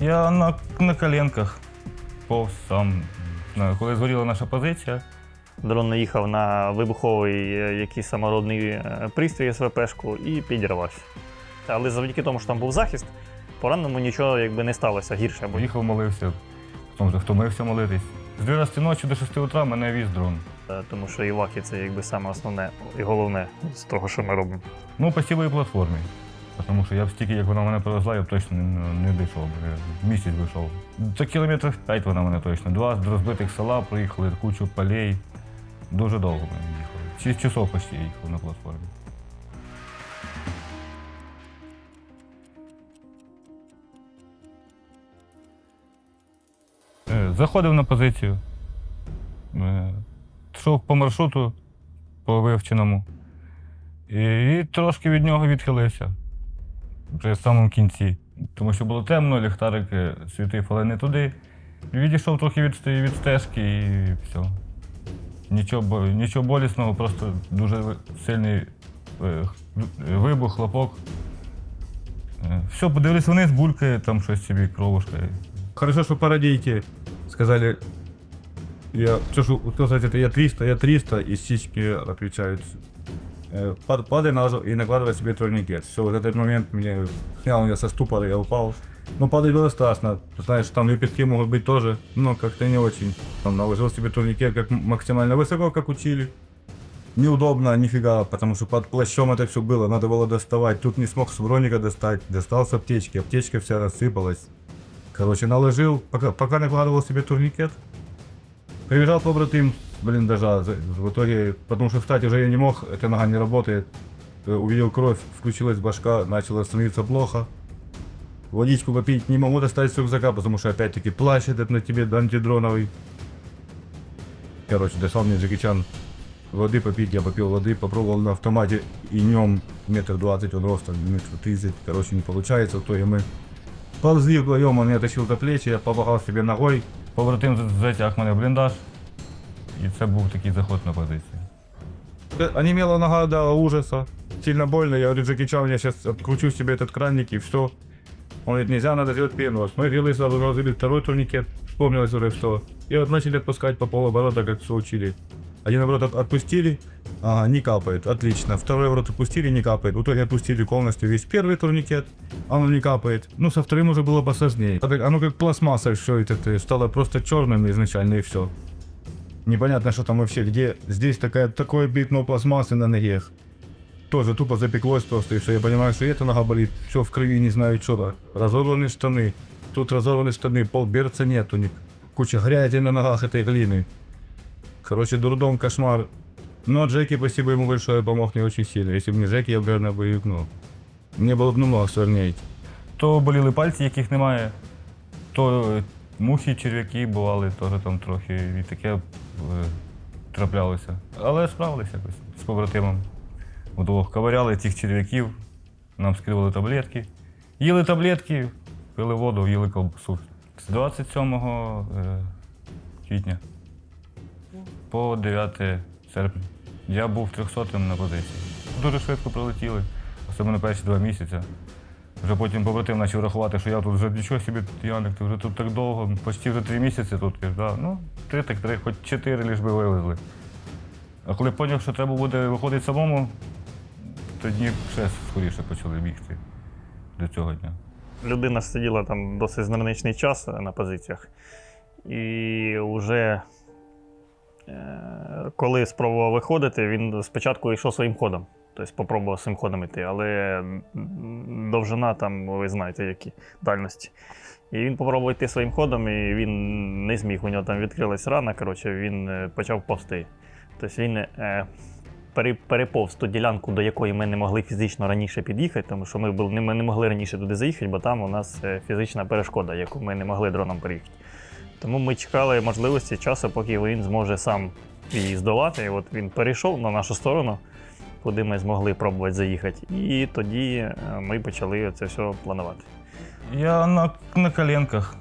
Я на, на коленках повз сам. Е, Коли згоріла наша позиція, Дрон наїхав на вибуховий е, якийсь саморобний е, пристрій СВПшку і підірвався. Але завдяки тому, що там був захист, пораненому нічого якби не сталося гірше. Бо поїхав, молився, потім вже втомився молитись. З 12 ночі до 6 утра мене віз дрон. Е, Тому що іваки це якби саме основне і головне з того, що ми робимо. Ну, по цілій платформі. Тому що я б стільки, як вона мене привезла, я б точно не, не дійшов. би. Місяць вийшов. Це кілометрів 5 вона мене точно. Два з розбитих села приїхали, кучу полей. Дуже довго ми їхали. Шість часов почти їхав на платформі. Е, Заходив на позицію. Е, Йшов по маршруту, по вивченому. І трошки від нього відхилився. Вже в самому кінці. Тому що було темно, ліхтарик світив, але не туди. Відійшов трохи від, від стежки і все. Нічого, нічого болісного, просто дуже сильний е, вибух, хлопок. Е, Все, подивились вниз, булькає, там щось собі кровушка. Хорошо, что парадейки сказали, я сказать, это я 300, я 300, и сиськи отвечают. Э, пад- Падай на и накладывай себе турникет. Все, вот этот момент меня снял меня со ступора, я упал. Ну, падать было страшно. Знаешь, там лепестки могут быть тоже, но как-то не очень. Там наложил себе турникет как максимально высоко, как учили. Неудобно, нифига, потому что под плащом это все было, надо было доставать. Тут не смог с броника достать, достал с аптечки, аптечка вся рассыпалась. Короче, наложил, пока, пока накладывал себе турникет. Прибежал побратим, блиндажа. За- В итоге, потому что встать уже я не мог, эта нога не работает. Э, Увидел кровь, включилась башка, начало становиться плохо. Водичку попить не могу достать с рюкзака, потому что опять-таки плащ этот на тебе антидроновый. Короче, дошел мне Джеки Чан воды попить, я попил воды, попробовал на автомате и нем метр двадцать, он ростом метр тридцать, короче, не получается, в итоге мы Ползли вдвоем, он меня тащил за плечи, я помахал себе ногой. Побратим за- затяг мене в бліндаж, і це був такий заход на позицію. Э, Онемела нога до ужаса. Сильно больно. Я говорю, Джеки Чан, я сейчас откручу себе этот краник и все. Он говорит, нельзя, надо сделать перенос. Мы делали сразу разрыли второй турникет. Вспомнилось уже что. И вот начали отпускать по полоборота, как все учили. Один оборот от- отпустили, ага, не капает, отлично. Второй оборот отпустили, не капает. В итоге отпустили полностью весь первый турникет, а он не капает. Ну, со вторым уже было посложнее. А Оно как пластмасса все это стало просто черным изначально и все. Непонятно, что там вообще, где здесь такая, такое пятно пластмассы на ноге. Тоже тупо запеклось просто, и все. Я понимаю, что эта нога болит, все в крови, не знаю что-то. Разорваны штаны. Тут разорваны штаны, пол берца нет у них. Куча грязи на ногах этой глины. Короче, дурдом, кошмар. Но Джеки, спасибо ему большое, помог мне очень сильно. Если бы не Джеки, я бы, наверное, бы ну, Мне было бы намного сложнее. То боліли пальці, яких немає, то е, мухи, черв'яки бували, теж там трохи і таке е, траплялося. Але справилися якось з побратимом. Удвох ковыряли цих черв'яків, нам скидували таблетки. Їли таблетки, пили воду, їли ковбасу. З 27 е, квітня по 9 серпня. Я був 300 на позиції. Дуже швидко прилетіли, особливо перші два місяці. Вже потім побратим почав рахувати, що я тут вже нічого собі, Яник, ти вже тут так довго, почти вже три місяці тут. Да. Ну, три так три, хоч чотири ліж би вивезли. А коли зрозумів, що треба буде виходити самому, тоді ще скоріше почали бігти до цього дня. Людина сиділа там досить значний час на позиціях. І вже коли спробував виходити, він спочатку йшов своїм ходом. Тобто спробував своїм ходом йти, але довжина там, ви знаєте, які дальності. І він спробував йти своїм ходом, і він не зміг. У нього там відкрилась рана, коротше, він е, почав повсти. Тобто він е, переповз ту ділянку, до якої ми не могли фізично раніше під'їхати, тому що ми, не могли раніше туди заїхати, бо там у нас е, фізична перешкода, яку ми не могли дроном переїхати. Тому ми чекали можливості часу, поки він зможе сам її здолати. І от він перейшов на нашу сторону, куди ми змогли пробувати заїхати. І тоді е, ми почали це все планувати. Я на, на коленках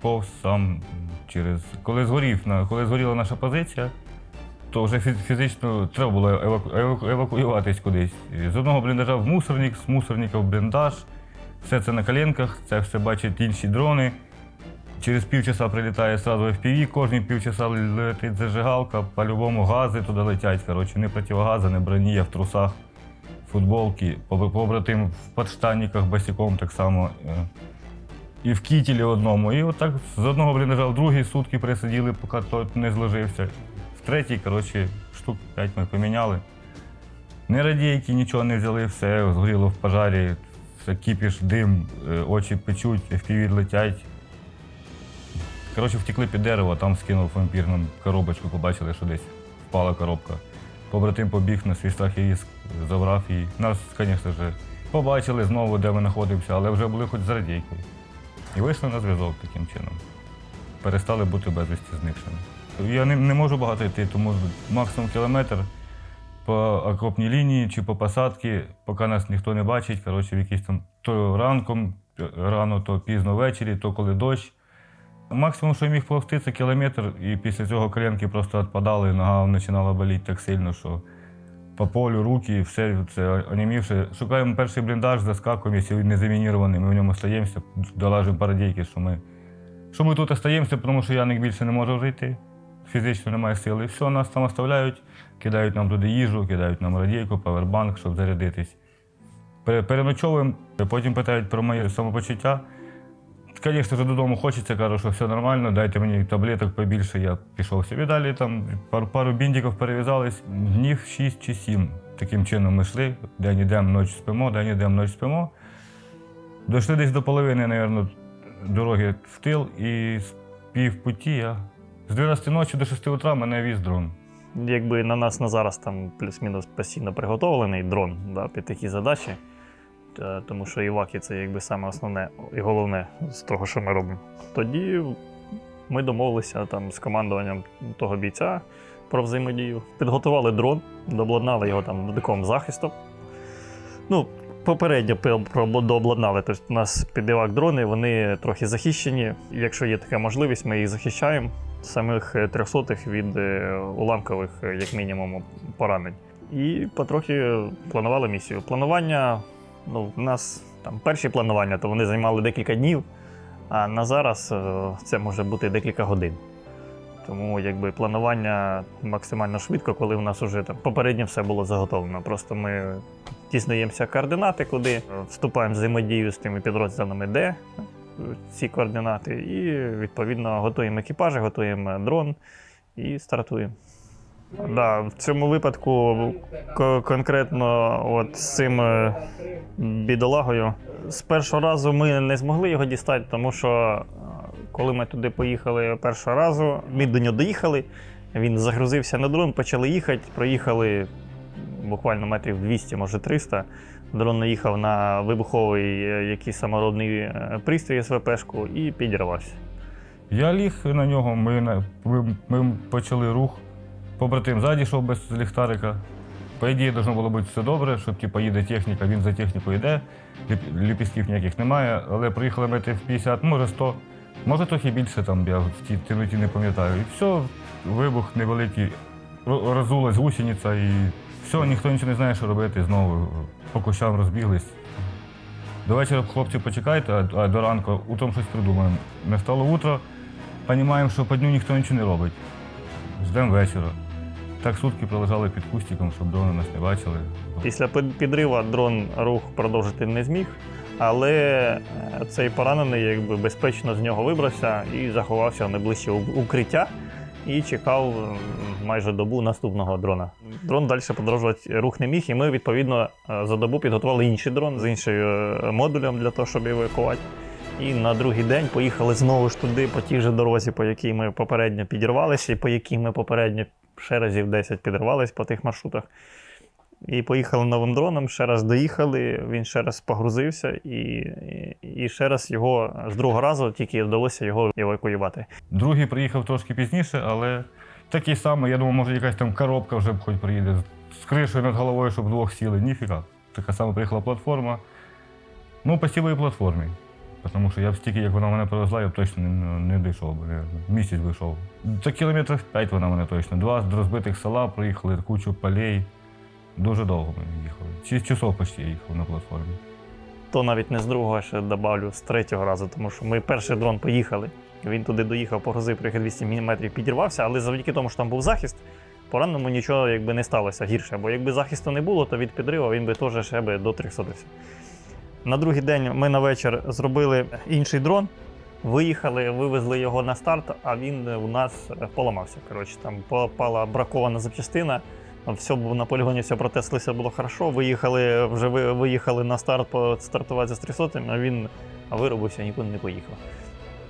повз сам через. Коли згорів, коли згоріла наша позиція, то вже фізично треба було еваку- евакуюватись кудись. З одного бліндажа в мусорник, з мусорника в бліндаж. Все це на коленках, це все бачать інші дрони. Через півчаса прилітає одразу FPV, кожні півчаса летить зажигалка, по-любому гази туди летять. Коротше, не противогази, не броні, а в трусах, футболки, побратим в подштанниках босиком так само. е, І в кітілі одному. І отак з одного бліндажа в другий сутки присиділи, поки той не зложився. В третій, коротше, штук 5 ми поміняли. Не радійки, нічого не взяли, все згоріло в пожарі, все кипіш, дим, е, очі печуть, FPV летять. Коротше, втекли під дерево, там скинув вампірну коробочку, побачили, що десь впала коробка. Побратим побіг на свій страх і риск, забрав її. Нас, звісно ж, побачили знову, де ми знаходимося, але вже були хоч з радійкою. І вийшли на зв'язок таким чином. Перестали бути безвісті зникшими. Я не, не можу багато йти, тому максимум кілометр по окопній лінії чи по посадці, поки нас ніхто не бачить. Коротше, в якийсь там то ранком, рано, то пізно ввечері, то коли дощ. Максимум, що я міг повсти, це кілометр, і після цього коленки просто відпадали, і нога починала боліти так сильно, що по полю, руки, все це онімівши. Шукаємо перший бліндаж, заскакуємо, якщо він не замінірований, ми в ньому стаємося, долажимо парадійки, що ми, що ми тут остаємося, тому що Яник більше не може вже йти. Фізично немає сили. Все, нас там оставляють, кидають нам туди їжу, кидають нам радійку, павербанк, щоб зарядитись. Переночовуємо, потім питають про моє самопочуття. Звісно додому хочеться, кажу, що все нормально, дайте мені таблеток побільше, я пішов собі далі. Там пару, пару біндиків перев'язались. Днів 6 чи 7. Таким чином ми йшли. День йдемо, ночі спимо, день йдемо, ночі спимо. Дійшли десь до половини, мабуть, дороги в тил, і з пів путі я. З 12 ночі до 6 утра мене віз дрон. Якби на нас на зараз там плюс-мінус постійно приготовлений дрон да, під такі задачі, тому що іваки це якби саме основне і головне з того, що ми робимо. Тоді ми домовилися там з командуванням того бійця про взаємодію. Підготували дрон, дообладнали його там додатковим захистом. Ну, попередньо дообладнали. Тобто у нас під івак дрони, вони трохи захищені. Якщо є така можливість, ми їх захищаємо самих е, трьохсотих від е, уламкових, е, як мінімум, поранень. І потрохи планували місію. Планування, ну, у нас там перші планування, то вони займали декілька днів, а на зараз е, це може бути декілька годин. Тому якби планування максимально швидко, коли в нас вже там попередньо все було заготовлено. Просто ми дізнаємося координати, куди е, вступаємо в взаємодію з тими підрозділами, де е, ці координати, і відповідно готуємо екіпажі, готуємо дрон і стартуємо. Да, в цьому випадку конкретно от з цим е, бідолагою. З першого разу ми не змогли його дістати, тому що е, коли ми туди поїхали першого разу, ми до нього доїхали. Він загрузився на дрон, почали їхати. Проїхали буквально метрів 200, може 300. Дрон наїхав на вибуховий е, якийсь саморобний пристрій СВПшку і підірвався. Я ліг на нього, ми, ми, ми почали рух. Побратим ззаді йшов без ліхтарика. По ідеї, должно було бути все добре, щоб типу, їде техніка, він за технікою йде, ліп- ліпістків ніяких немає, але приїхали метрів 50, може 100, може трохи більше, там, я в тій темноті не пам'ятаю. І все, вибух невеликий, розулась гусениця і все, ніхто нічого не знає, що робити. Знову по кущам розбіглись. До вечора, хлопці, почекайте, а, а до ранку утром щось придумаємо. Настало утро, розуміємо, що по дню ніхто нічого не робить. Ждемо вечора. Так сутки пролежали під кустиком, щоб дрони нас не бачили. Після під- підрива дрон рух продовжити не зміг, але е, цей поранений якби безпечно з нього вибрався і заховався в найближче укриття і чекав майже добу наступного дрона. Дрон далі подовжувати рух не міг, і ми відповідно е, за добу підготували інший дрон з іншим е, модулем для того, щоб евакувати. І на другий день поїхали знову ж туди, по тій же дорозі, по якій ми попередньо підірвалися, і по якій ми попередньо ще разів 10 підривались по тих маршрутах. І поїхали новим дроном, ще раз доїхали, він ще раз погрузився, і, і, і ще раз його з другого разу тільки вдалося його евакуювати. Другий приїхав трошки пізніше, але такий самий, я думаю, може якась там коробка вже хоч приїде з- кришею над головою, щоб двох сіли. Ніфіга. Така сама приїхала платформа. Ну, по цілій платформі. Тому що я б стільки, як вона мене привезла, я б точно не, не дійшов би. Місяць вийшов. Та кілометрів 5 вона мене точно. Два з розбитих села проїхали, кучу полей. Дуже довго ми їхали. Шість часов почти я їхав на платформі. то навіть не з другого, ще добавлю з третього разу, тому що ми перший дрон поїхали. Він туди доїхав, погрузив приїхав 200 мм, підірвався, але завдяки тому, що там був захист, пораненому нічого якби не сталося гірше. Бо якби захисту не було, то від підриву він би теж ще би до 300 На другий день ми на вечір зробили інший дрон, виїхали, вивезли його на старт, а він у нас поламався. Коротше, там попала бракована запчастина. Все на полігоні, все протесли, все було хорошо. Виїхали, вже виїхали на старт стартувати з 300, а він виробився, нікуди не поїхав.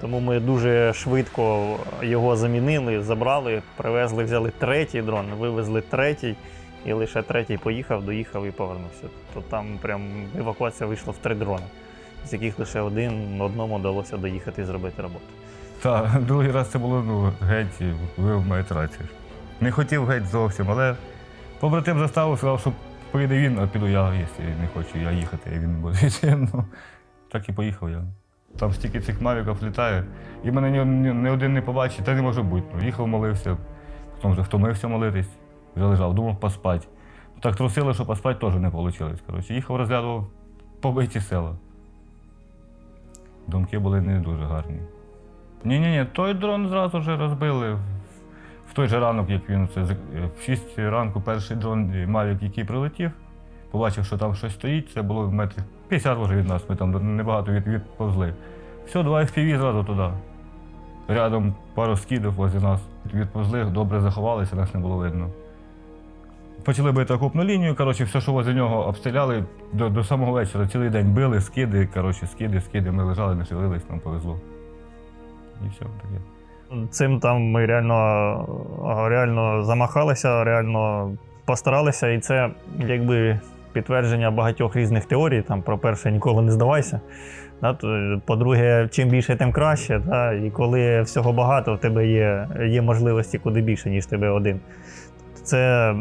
Тому ми дуже швидко його замінили, забрали, привезли, взяли третій дрон, вивезли третій, і лише третій поїхав, доїхав і повернувся. То там прям евакуація вийшла в три дрони, з яких лише один одному вдалося доїхати і зробити роботу. Та другий раз це було ну, геть, ви маєте рацію. Не хотів геть зовсім, але побратим заставив, сказав, що поїде він, а піду я, якщо не хочу я їхати, і він буде. Ну, так і поїхав я. Там стільки цих мавіків літає, і мене ні, ні, ні один не побачить, та не може бути. Ну, їхав, молився, потім вже втомився молитись, вже лежав, думав поспати. Так трусило, що поспати теж не вийшло. Коротше, їхав, розглядував побиті села. Думки були не дуже гарні. Ні, ні, той дрон зразу ж розбили. В- той же ранок, як він це в 6 ранку перший дрон е, Mavic, який прилетів, побачив, що там щось стоїть, це було метрів 50 може від нас, ми там небагато від, відповзли. Все, два FPV зразу туди. Рядом пару скидів возле нас. Відповзли, добре заховалися, нас не було видно. Почали бити окопну лінію, коротше, все, що возле нього обстріляли до, до самого вечора. Цілий день били, скиди, коротше, скиди, скиди. Ми лежали, не шевелились, нам повезло. І все таке. Цим там ми реально, реально замахалися, реально постаралися, і це якби підтвердження багатьох різних теорій. Там, про перше, ніколи не здавайся. Да, по-друге, чим більше, тим краще. Да, і коли всього багато, в тебе є, є можливості куди більше, ніж тебе один. Це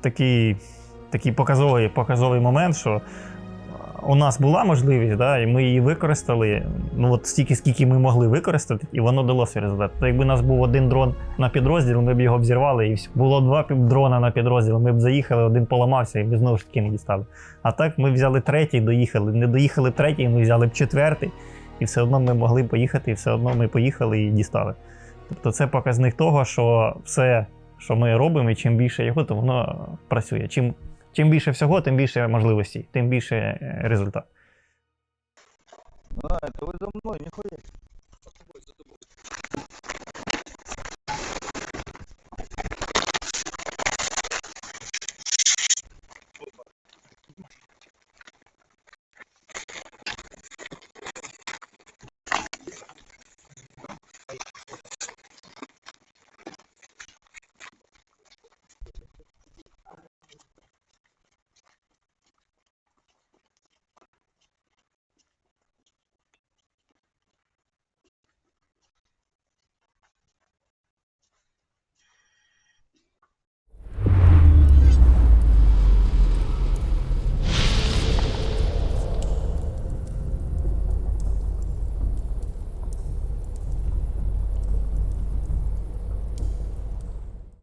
такий, такий показовий, показовий момент, що у нас була можливість, да, і ми її використали. Ну от стільки, скільки ми могли використати, і воно дало свій результат. То якби у нас був один дрон на підрозділ, ми б його б зірвали, і було два дрона на підрозділ, ми б заїхали, один поламався, і ми знову ж таки не дістали. А так ми взяли третій, доїхали. Не доїхали третій, ми взяли б четвертий, і все одно ми могли поїхати, і все одно ми поїхали і дістали. Тобто це показник того, що все, що ми робимо, і чим більше його, то воно працює. Чим, чим більше всього, тим більше можливостей, тим більше е, результат. А, це ви за мною, себе.